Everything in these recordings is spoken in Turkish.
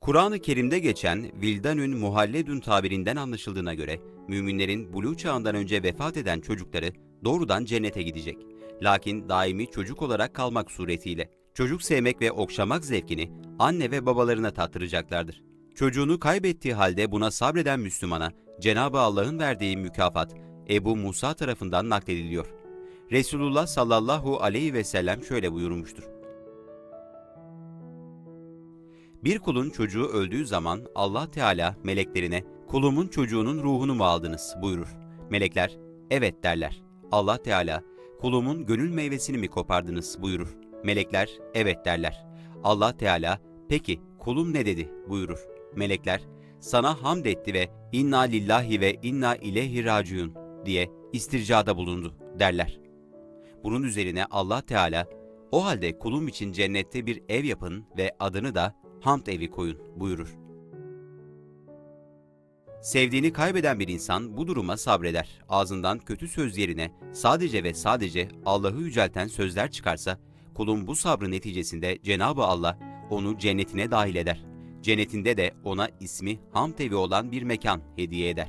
Kur'an-ı Kerim'de geçen Vildanün Muhalledün tabirinden anlaşıldığına göre müminlerin buluğ çağından önce vefat eden çocukları doğrudan cennete gidecek. Lakin daimi çocuk olarak kalmak suretiyle çocuk sevmek ve okşamak zevkini anne ve babalarına tattıracaklardır. Çocuğunu kaybettiği halde buna sabreden Müslümana Cenab-ı Allah'ın verdiği mükafat Ebu Musa tarafından naklediliyor. Resulullah sallallahu aleyhi ve sellem şöyle buyurmuştur. Bir kulun çocuğu öldüğü zaman Allah Teala meleklerine kulumun çocuğunun ruhunu mu aldınız buyurur. Melekler evet derler. Allah Teala kulumun gönül meyvesini mi kopardınız buyurur. Melekler evet derler. Allah Teala peki kulum ne dedi buyurur. Melekler sana hamd etti ve inna lillahi ve inna ileyhi raciun diye istircada bulundu derler. Bunun üzerine Allah Teala o halde kulum için cennette bir ev yapın ve adını da hamd evi koyun buyurur. Sevdiğini kaybeden bir insan bu duruma sabreder. Ağzından kötü söz yerine sadece ve sadece Allah'ı yücelten sözler çıkarsa, kulun bu sabrı neticesinde Cenab-ı Allah onu cennetine dahil eder. Cennetinde de ona ismi hamd evi olan bir mekan hediye eder.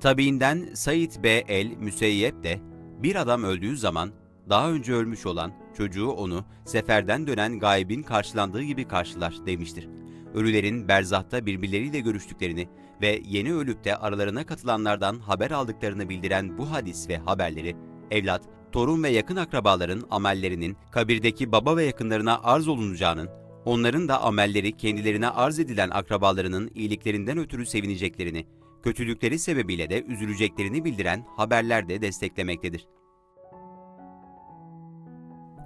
Tabiinden Said B. El Müseyyep de bir adam öldüğü zaman daha önce ölmüş olan çocuğu onu seferden dönen gaybin karşılandığı gibi karşılar demiştir. Ölülerin berzahta birbirleriyle görüştüklerini ve yeni ölüp de aralarına katılanlardan haber aldıklarını bildiren bu hadis ve haberleri, evlat, torun ve yakın akrabaların amellerinin kabirdeki baba ve yakınlarına arz olunacağının, onların da amelleri kendilerine arz edilen akrabalarının iyiliklerinden ötürü sevineceklerini, kötülükleri sebebiyle de üzüleceklerini bildiren haberler de desteklemektedir.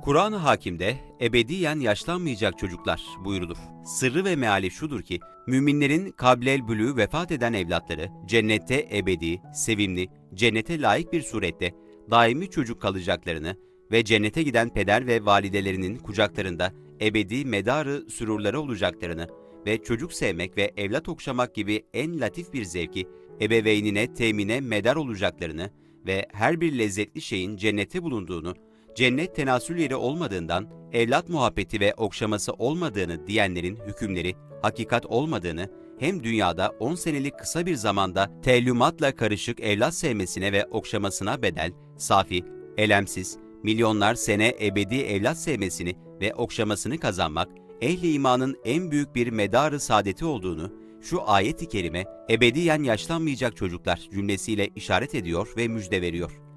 Kur'an-ı Hakim'de ebediyen yaşlanmayacak çocuklar buyurulur. Sırrı ve meali şudur ki, müminlerin kablel bülü vefat eden evlatları cennette ebedi, sevimli, cennete layık bir surette daimi çocuk kalacaklarını ve cennete giden peder ve validelerinin kucaklarında ebedi medarı sürurları olacaklarını ve çocuk sevmek ve evlat okşamak gibi en latif bir zevki ebeveynine temine medar olacaklarını ve her bir lezzetli şeyin cennette bulunduğunu cennet tenasül yeri olmadığından, evlat muhabbeti ve okşaması olmadığını diyenlerin hükümleri hakikat olmadığını, hem dünyada 10 senelik kısa bir zamanda teellümatla karışık evlat sevmesine ve okşamasına bedel, safi, elemsiz, milyonlar sene ebedi evlat sevmesini ve okşamasını kazanmak, ehli imanın en büyük bir medarı saadeti olduğunu, şu ayet-i kerime ebediyen yaşlanmayacak çocuklar cümlesiyle işaret ediyor ve müjde veriyor.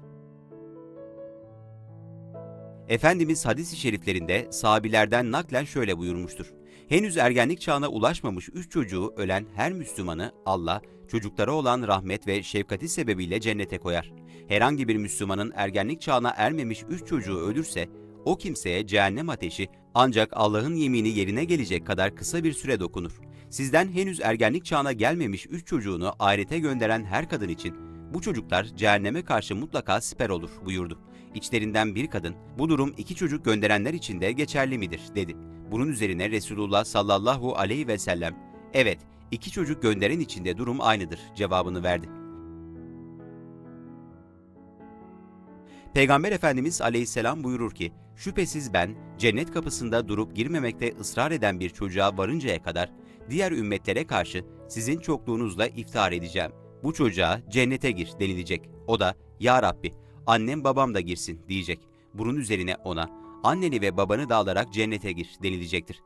Efendimiz hadis-i şeriflerinde sahabilerden naklen şöyle buyurmuştur. Henüz ergenlik çağına ulaşmamış üç çocuğu ölen her Müslümanı Allah, çocuklara olan rahmet ve şefkati sebebiyle cennete koyar. Herhangi bir Müslümanın ergenlik çağına ermemiş üç çocuğu ölürse, o kimseye cehennem ateşi ancak Allah'ın yemini yerine gelecek kadar kısa bir süre dokunur. Sizden henüz ergenlik çağına gelmemiş üç çocuğunu ahirete gönderen her kadın için bu çocuklar cehenneme karşı mutlaka siper olur buyurdu. İçlerinden bir kadın, bu durum iki çocuk gönderenler için de geçerli midir dedi. Bunun üzerine Resulullah sallallahu aleyhi ve sellem, evet iki çocuk gönderen için de durum aynıdır cevabını verdi. Peygamber Efendimiz aleyhisselam buyurur ki, şüphesiz ben cennet kapısında durup girmemekte ısrar eden bir çocuğa varıncaya kadar diğer ümmetlere karşı sizin çokluğunuzla iftihar edeceğim. Bu çocuğa cennete gir denilecek. O da ya Rabbi annem babam da girsin diyecek. Bunun üzerine ona anneni ve babanı da alarak cennete gir denilecektir.